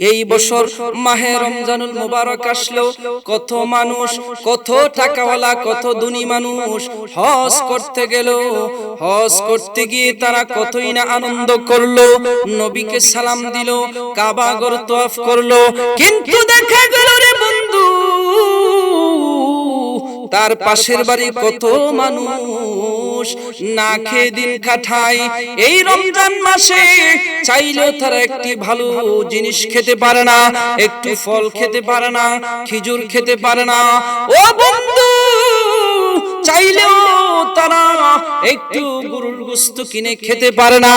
এই বছর মাহে রমজানুল মুবারক আসলো। কত মানুষ কত টাকাওয়ালা কত ধনী মানুষ হজ করতে গেল। হজ করতে গিয়ে তারা কতই না আনন্দ করল। নবীকে সালাম দিল কাবা গর তোয়াফ করল। কিন্তু দেখা গেল রে বন্ধু তার পাশের বাড়ি কত মানুষ। না খেয়ে দিন কাটায়। এই রমজান মাসে চাইলেও তারা একটি ভালো জিনিস খেতে পারে না, একটু ফল খেতে পারে না, খেজুর খেতে পারে না। ও বন্ধু চাইলেও তারা একটু গরুর গোস্ত কিনে খেতে পারে না।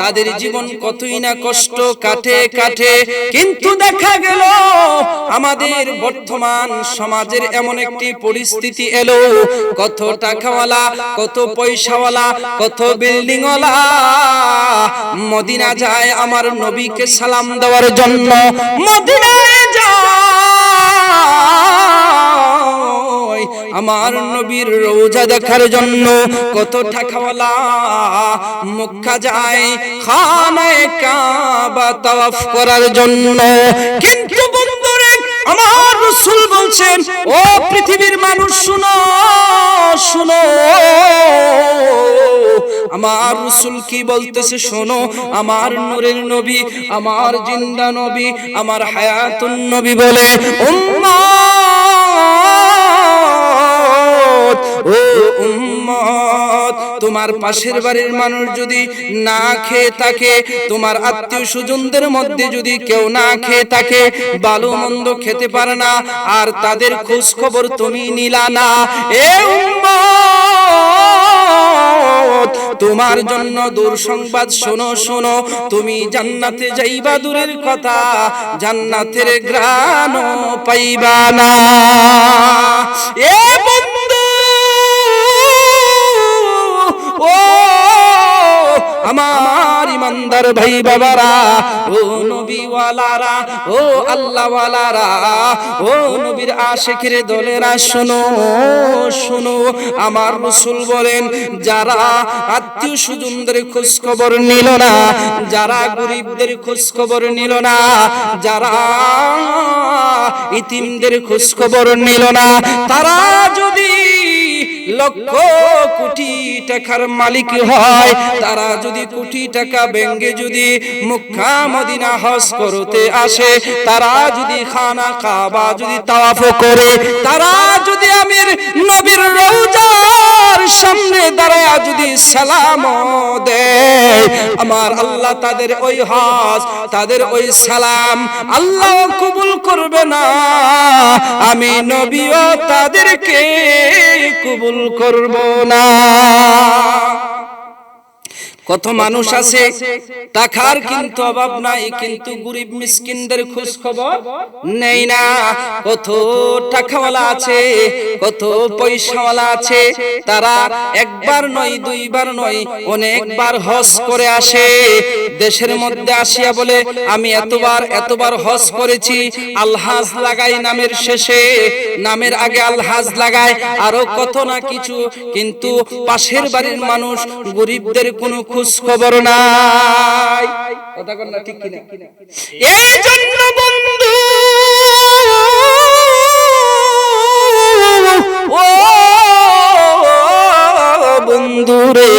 তাদের জীবন কতই না কষ্ট কাটে কাটে। কিন্তু দেখা গেল আমাদের বর্তমান সমাজের এমন একটি পরিস্থিতি এলো। কত টাকাওয়ালা কত পয়সাওয়ালা কত বিল্ডিংওয়ালা। মদিনা যায় আমার নবীকে সালাম দেওয়ার জন্য। মদিনায় যায়। আমার নবীর রোজা দেখার জন্য কত টাকাওয়ালা মক্কা যায় খানায় কাবা তাওয়াফ করার জন্য। কিন্তু বন্ধুরে, আমার রাসূল বলছেন, ও পৃথিবীর মানুষ, শুনো শুনো। আমার রসুল কি বলতেছে শোনো, আমার নূরের নবী, আমার জিন্দা নবী, আমার হায়াতুন নবী বলে উম্মত ও উম্মত তোমার পাশের বাড়ির মানুষ যদি না খেয়ে থাকে তোমার আত্মীয় স্বজনদের মধ্যে যদি কেউ না খেয়ে থাকে ভালো মন্দ খেতে পারে না আর তাদের খোঁজ খবর তুমি নিলা না। এ উম্মত তোমার জন্য দূর সংবাদ শোনো শোনো তুমি জান্নাতে যাইবা দূরের কথা জান্নাতের গ্রাণ পাইবা না। এ আমার ইমানদার ভাই বাবারা, ও নবীওয়ালারা, ও আল্লাহওয়ালারা, ও নবীর আশেকের দলেরা, শোনো শোনো, আমার রসুল বলেন, যারা আত্মীয় স্বজনদের খোঁজ খবর নিল না, যারা গরিবদের খোঁজ খবর নিল না, যারা ইতিমদের খোঁজ খবর নিল না, তারা যদি লক্ষ কোটি টাকার মালিক হয়। তারা যদি কোটি টাকা ব্যাঙ্গে যদি মুখা মদিনা হজ করতে আসে, তারা যদি খানা কাবা যদি তাওয়াফ করে, তারা যদি সামনে দাঁড়ায় যদি সালাম দেয়, আমার আল্লাহ তাদের ওই হজ, তাদের ওই সালাম আল্লাহ কবুল করবে না। আমি নবীও তাদেরকে কবুল করব না। কত মানুষ আছে টাকার কিন্তু অভাব নাই কিন্তু গরিব মিসকিনদের খোঁজ খবর নেই না। কত টাকাওয়ালা আছে কত পয়সাওয়ালা আছে তারা একবার নয় দুইবার নয় অনেকবার হজ করে আসে। দেশের মধ্যে আসিয়া বলে আমি এতবার এতবার হজ করেছি আলহাজ লাগাই নামের শেষে নামের আগে আলহাজ লাগায়, আরও কত না কিছু, কিন্তু পাশের বাড়ির মানুষ গরিবদের কোনো খোঁজ খবর নাই। কথা ঠিক কিনা? এই জন্য বন্ধু বন্ধুরে,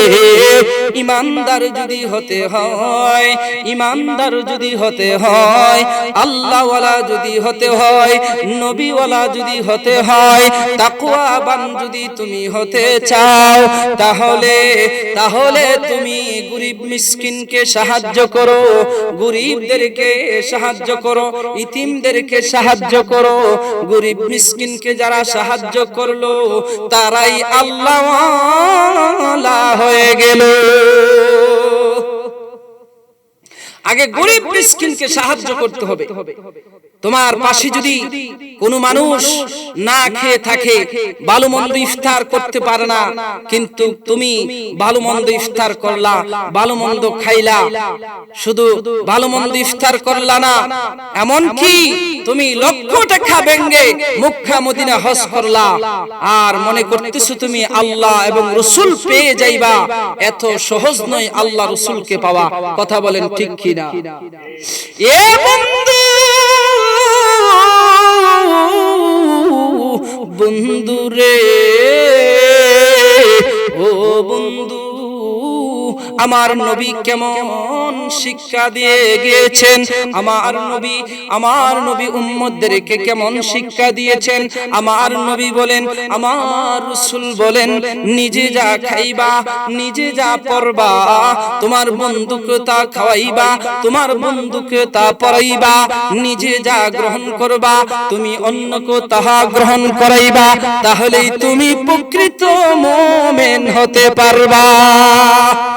ইমানদার যদি হতে হয়, ইমানদার যদি হতে হয়, আল্লাহওয়ালা যদি হতে হয়, নবীওয়ালা যদি হতে হয় তাকুয়াবান যদি তুমি হতে চাও, তাহলে তাহলে তুমি গরিব মিসকিনকে সাহায্য করো, গরিবদেরকে সাহায্য করো, ইতিমদেরকে সাহায্য করো, গরিব মিসকিনকে যারা সাহায্য করল, তারাই আল্লাহ। হয়ে গেল। আগে গরিব মিসকিনকে সাহায্য করতে হবে। তোমার পাশে যদি কোনো মানুষ না খেয়ে থাকে ভালো মন্দ ইফতার করতে পারে না। কিন্তু তুমি ভালো মন্দ ইফতার করলা ভালো মন্দ খাইলা। শুধু ভালো মন্দ ইফতার করলা না। এমন কি তুমি লক্ষ টাকা ব্যাঙ্গে মুখা মদিনা হজ করলা। আর মনে করতেছো তুমি আল্লাহ এবং রসুল পেয়ে যাইবা। এত সহজ নয় আল্লাহ রসুলকে পাওয়া। কথা বলেন ঠিক কিনা এ বন্ধু বন্ধু রে ও বন্ধু। আমার নবী কেমন শিক্ষা দিয়ে গিয়েছেন? আমার নবী আমার নবী উম্মতদেরকে কেমন শিক্ষা দিয়েছেন? আমার নবী বলেন, আমার রাসূল বলেন, নিজে যা খাইবা, নিজে যা পরবা তোমার বন্ধুকে তা খাওয়াইবা, তোমার বন্ধুকে তা পরাইবা, নিজে যা গ্রহণ করবা, তুমি অন্যকে তাহা গ্রহণ করাইবা, তাহলেই তুমি প্রকৃত মোমেন হতে পারবা।